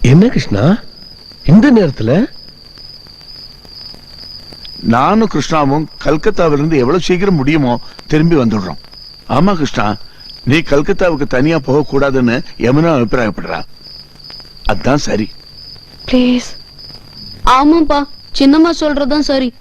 என்ன கிருஷ்ணா? இந்த நேரத்துல? நானும் கிருஷ்ணாவும் கல்கத்தாவிலிருந்து எவ்வளவு சீக்கிரம் முடியுமோ திரும்பி வந்துடுறோம். ஆமா கிருஷ்ணா நீ கல்கத்தாவுக்கு தனியா போக கூடாதுன்னு யமுனா அபிப்பிராயப்படுறா. அதான் சரி. ப்ளீஸ் ஆமாப்பா சின்னம்மா சொல்றதுதான் சரி.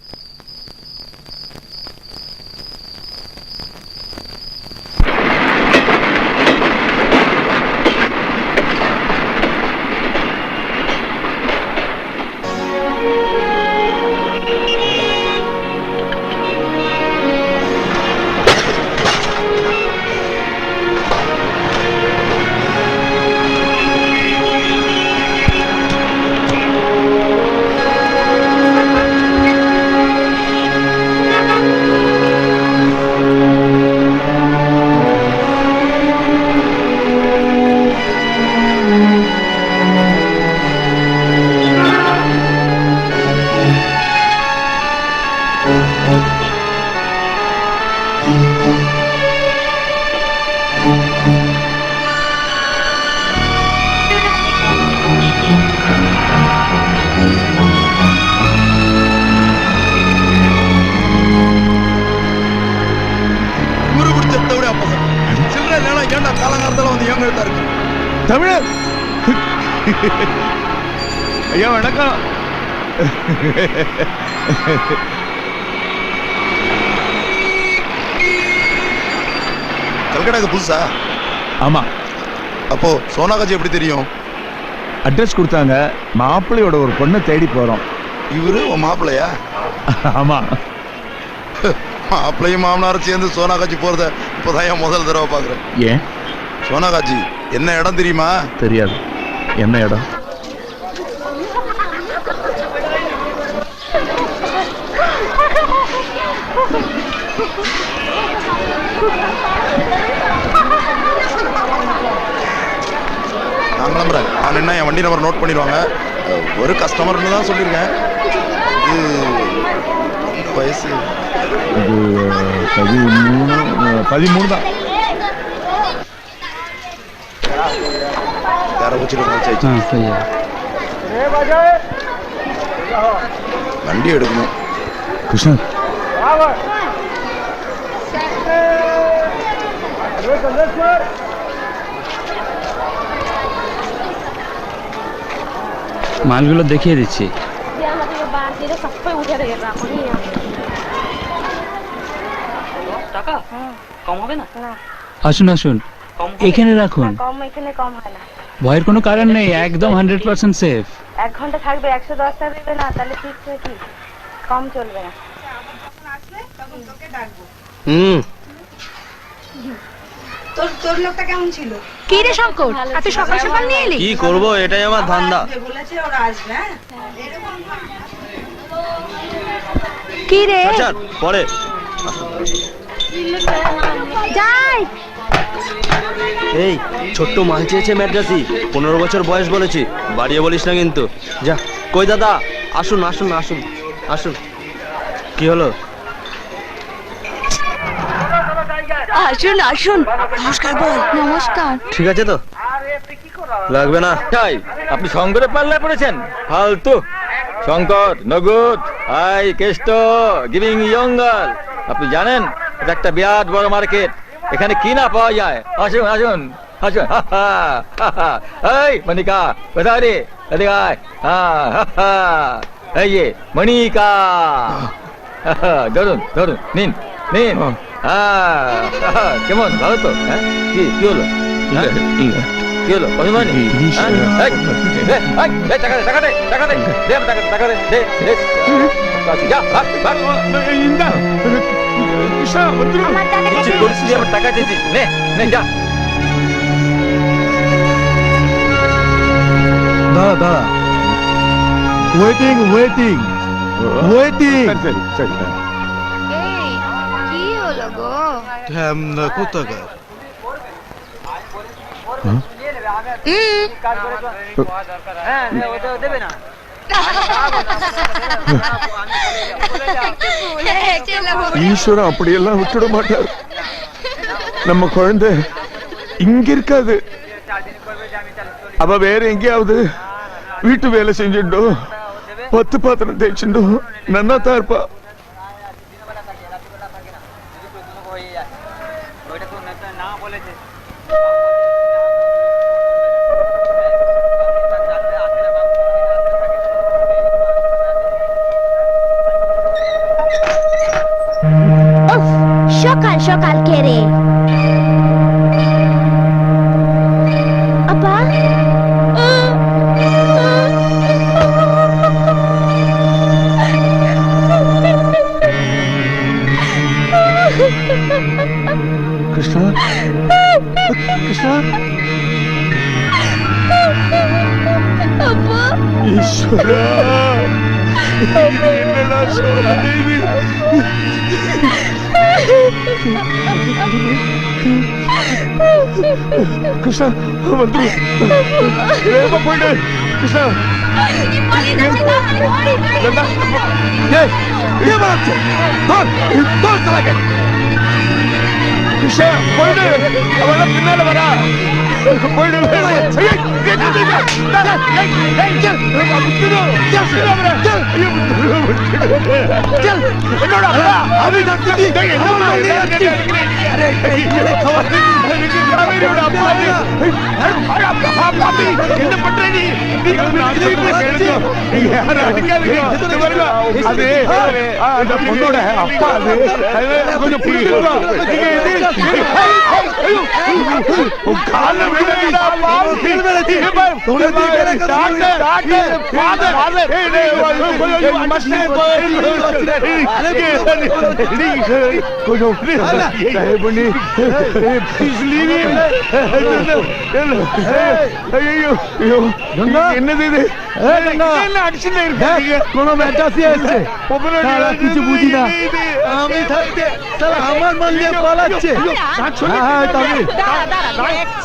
ஐயா வணக்கம். கல்கட்டாக்கு புதுசா? ஆமா. அப்போ சோனாகாஜி எப்படி தெரியும்? அட்ரஸ் கொடுத்தாங்க. மாப்பிள்ளையோட ஒரு பொண்ணை தேடி போறோம். இவரு உன் மாப்பிள்ளையா? ஆமா. மாப்பிள்ளையும் மாமனாரும் சேர்ந்து சோனாகாஜி போறத இப்போதான் என் முதல் தடவை பாக்குறேன் ஏன்? சோனாகாஜி என்ன இடம் தெரியுமா? தெரியாது. என்ன இடம்? நான் கிளம்புறேன் நான் என்ன என் வண்டி நம்பர் நோட் பண்ணிடுவாங்க? ஒரு கஸ்டமர்னு தான் சொல்லியிருக்கேன். இது வயசு இது பதிமூணு பதிமூணு தான். വണ്ടി হ্যাঁ, എടുക്കുന്നു. കൃഷ്ണൻ মালগুলো দেখিয়ে দিচ্ছি। আসুন আসুন। এখানে রাখুন। কম এখানে কম হয় না। ভয়ের কোনো কারণ নেই একদম হান্ড্রেড পার্সেন্ট সেফ এক ঘণ্টা থাকবে একশো দশ টাকা দেবে না তাহলে ঠিক কি? কম চলবে না। তোর তোর লোকটা কেমন ছিল? কি রে শঙ্কর? এত সকাল সকাল নিয়ে এলি? কি করব এটাই আমার ধান্দা। বলেছে ওরা আসবে হ্যাঁ? কি রে? পরে। যাই। এই ছোট্ট মাল চেয়েছে ম্যাড্রাসি। পনেরো বছর বয়স বলেছি। বাড়িয়ে বলিস না কিন্তু। যা কই দাদা? আসুন আসুন আসুন আসুন। কি হলো? আসুন আসুন। নমস্কার বল। নমস্কার। ঠিক আছে তো? লাগবে না। তাই আপনি শঙ্করে পাল্লায় পড়েছেন। ফালতু। শঙ্কর নগদ হাই কেষ্ট গিভিং ইয়ঙ্গাল। আপনি জানেন এটা একটা বিরাট বড় মার্কেট। এখানে কি না পাওয়া যায়? আসুন আসুন আসুন। এই মনিকা কোথায় রে? এদিকে আয়। এই যে মনিকা ধরুন ধরুন নিন নিন। হ্যাঁ। কেমন ভালো তো? হ্যাঁ কি কি হলো? হ্যাঁ? কি হলো? পছন্দ হয়নি? দে, টাকা দে টাকা দে টাকা দে দে আমার টাকা টাকা দে দে দে। কিছু করিস আমার টাকা চেয়েছিস নে নে যা। Waiting waiting waiting sorry sorry এই হ্যাঁ, হ্যাঁ, দেবে না। ஈஸ்வரன் அப்படியெல்லாம் விட்டுட மாட்டார். நம்ம குழந்தை இங்க இருக்காது. அவ வேற எங்கேயாவது வீட்டு வேலை செஞ்சுட்டோம் பத்து பாத்திரம் தேய்ச்சுண்டு நன்னா தான் இருப்பா. সকাল সকাল খেরে আপা কৃষ্ণ কৃষ্ণ আপা ঈশ্বরা দেবী కృష్ణ వద్దు లేకపోండి కృష్ణ కృష్ణ పోయిడు అవన్న పిల్లలు வராச்சு? தோல், தோல் தலகை. கிருஷ்ணா போயிடு அவன் பின்னால வரா போயிடு ஐயை, ஏய், ஏய், ஏய், ஏய், ஏய், செல், முத்துடு, செல், செல், அவரை, செல், ஐயோ, முத்துடு, முத்துடு. செல், என்னோட அப்பா, அது நான் திட்டி, டேய், என்னோட அப்பா, அரே, ஏய், எனக்கு காவேரியோட அப்பா அது. ஏய், அட, அப்பா, அப்பா, அப்பா, என்ன பண்ற நீ நீ நான் சொல்றத கேளுங்க. நீங்க யாரும் அடிக்காதீங்க. இது பாருங்க, அது ஆ, அந்த பொண்ணோட அப்பா அது அது கொஞ்சம் புரியுதுங்களா? நீங்க இது ஐயோ, உன் கால்ல விழுந்துடா, பாவம். ஏய், பாரு, டாக்டர், டாக்டர், father. ஏய், டேய், கொஞ்சம், கொஞ்சம், must have ஏய், கொஞ்சம் தயவு பண்ணி ஏய், please leave him. ஐயோ, ஐயோ, என்னது இது என்ன அடிச்சுட்டே இருக்கீங்க? কোনো ব্যাটাসি আছে ஒவ்வொரு শালা কিছু বুঝি না। இது, আমি থাকতে শালা আমার মাল নিয়ে পালাচ্ছে நான் சொல்லி- হ্যাঁ, তবে।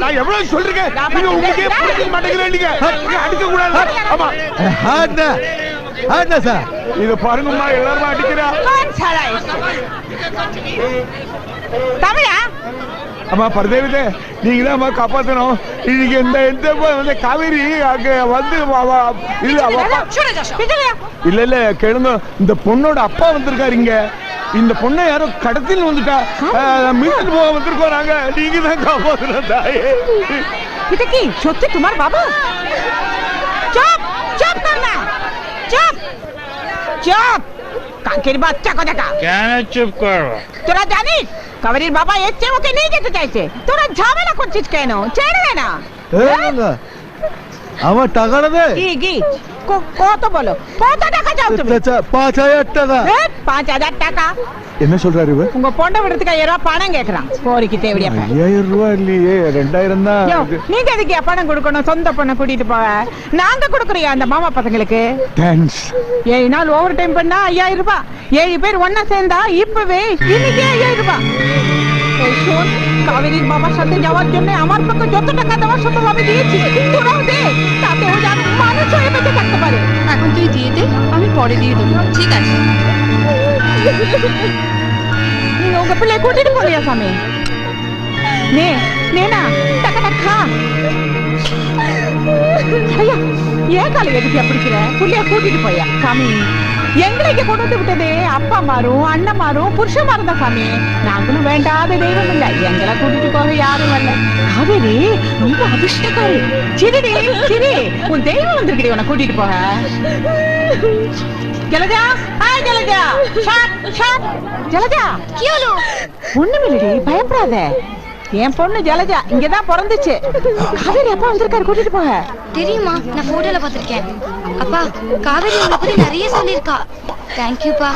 நான் எவ்வளவு சொல்றேன் நீங்க உங்களுக்கே புரிஞ்சுக்க மாட்டேங்கிறேன் நீங்க நீங்க அடிக்க கூடாது ஆமா হাট না হাট না স্যার இத பாருங்கம்மா எல்லாரும் அடிக்கிறா தமிழா அம்மா பரதேவிதே நீங்க தான் அம்மா காப்பாத்தணும் இன்னைக்கு இந்த இந்த வந்து காவேரி அங்க வந்து அவ- அவ- இல்ல அவ அப்பா- শুনে যাস পিছনে இல்ல இல்ல கேளுங்க இந்த பொண்ணோட அப்பா வந்திருக்காரு இங்க இந்த பொண்ணை யாரோ கடத்தின்னு வந்துட்டா மீட்டு போக வந்திருக்கோம் நாங்க நீங்க தான் காப்பாத்தணும் தாயே এটা কি সত্যি তোমার বাবা চুপ! চুপ! কাকের বাচ্চা কোথাকা কেন চুপ করব? তোরা জানিস কাবেরির বাবা এসছে ওকে নিয়ে যেতে চাইছে। তোরা ঝামেলা করছিস কেন? ছেড়ে দে না। আমার টাকা নেবে কি কি? কত বলো? কত টাকা চাও তুমি? আচ্ছা 5000 টাকা। ஏ 5000 টাকা? என்ன சொல்றாரு உங்க பொண்ட விடுறதுக்கு 5000 ரூபாய் பணம் கேக்குறான் கோரிக்கை தேவடியா ஐயாயிரம் ரூபாய் இல்லையே ரெண்டாயிரம் தான் நீங்க எதுக்கு பணம் கொடுக்கணும் சொந்த பொண்ணை கூட்டிட்டு போக நாங்க கொடுக்குறியா அந்த மாமா பசங்களுக்கு தேங்க்ஸ் ஏழு நாள் ஓவர் டைம் பண்ணா ஐயாயிரம் ரூபாய் ஏழு பேர் ஒன்னா சேர்ந்தா இப்பவே இன்னைக்கே ஐயாயிரம் ரூபாய் শোন কাবেরীর বাবার সাথে যাওয়ার জন্য আমার পক্ষে যত টাকা দেওয়ার সত্ত্বেও আমি দিয়েছি তোরাও দে তাতে ও যেন মানুষ হয়ে বেঁচে থাকতে পারে। এখন তুই দিয়ে দে আমি পরে দিয়ে দেবো। ঠিক আছে। ওকে পেলে কোটি পড়ে আসামে নে। నేనా டக்கடக்கா ஐயா ஏன் காலை எதுக்கு அப்படிக்கிற புள்ளைய கூட்டிட்டு போயா சாமி. எங்களை இங்க கொண்டு வந்து விட்டது? அப்பா மாறும் அண்ணன் மாறும் புருஷன் மாறும் தான் நாங்களும் வேண்டாத தெய்வம் இல்ல. எங்களை கூட்டிட்டு போக யாரும் வரல. காவேரி ரொம்ப அதிர்ஷ்டக்காரி. சிரிடி சிரி. உன் தெய்வம் வந்திருக்கிறீ உன கூட்டிட்டு போக. Jalaja hi Jalaja. Shot shot Jalaja. ஒண்ணுமில்லடி பயப்படாத. என் பொண்ணு ஜலஜா இங்கதான் பிறந்துச்சு. காவேரி அப்பா வந்திருக்காரு கூட்டிட்டு போக தெரியுமா நான் போட்டோல பார்த்திருக்கேன். அப்பா காவேரி உங்களை பத்தி நிறைய சொல்லியிருக்கா. தேங்க்யூப்பா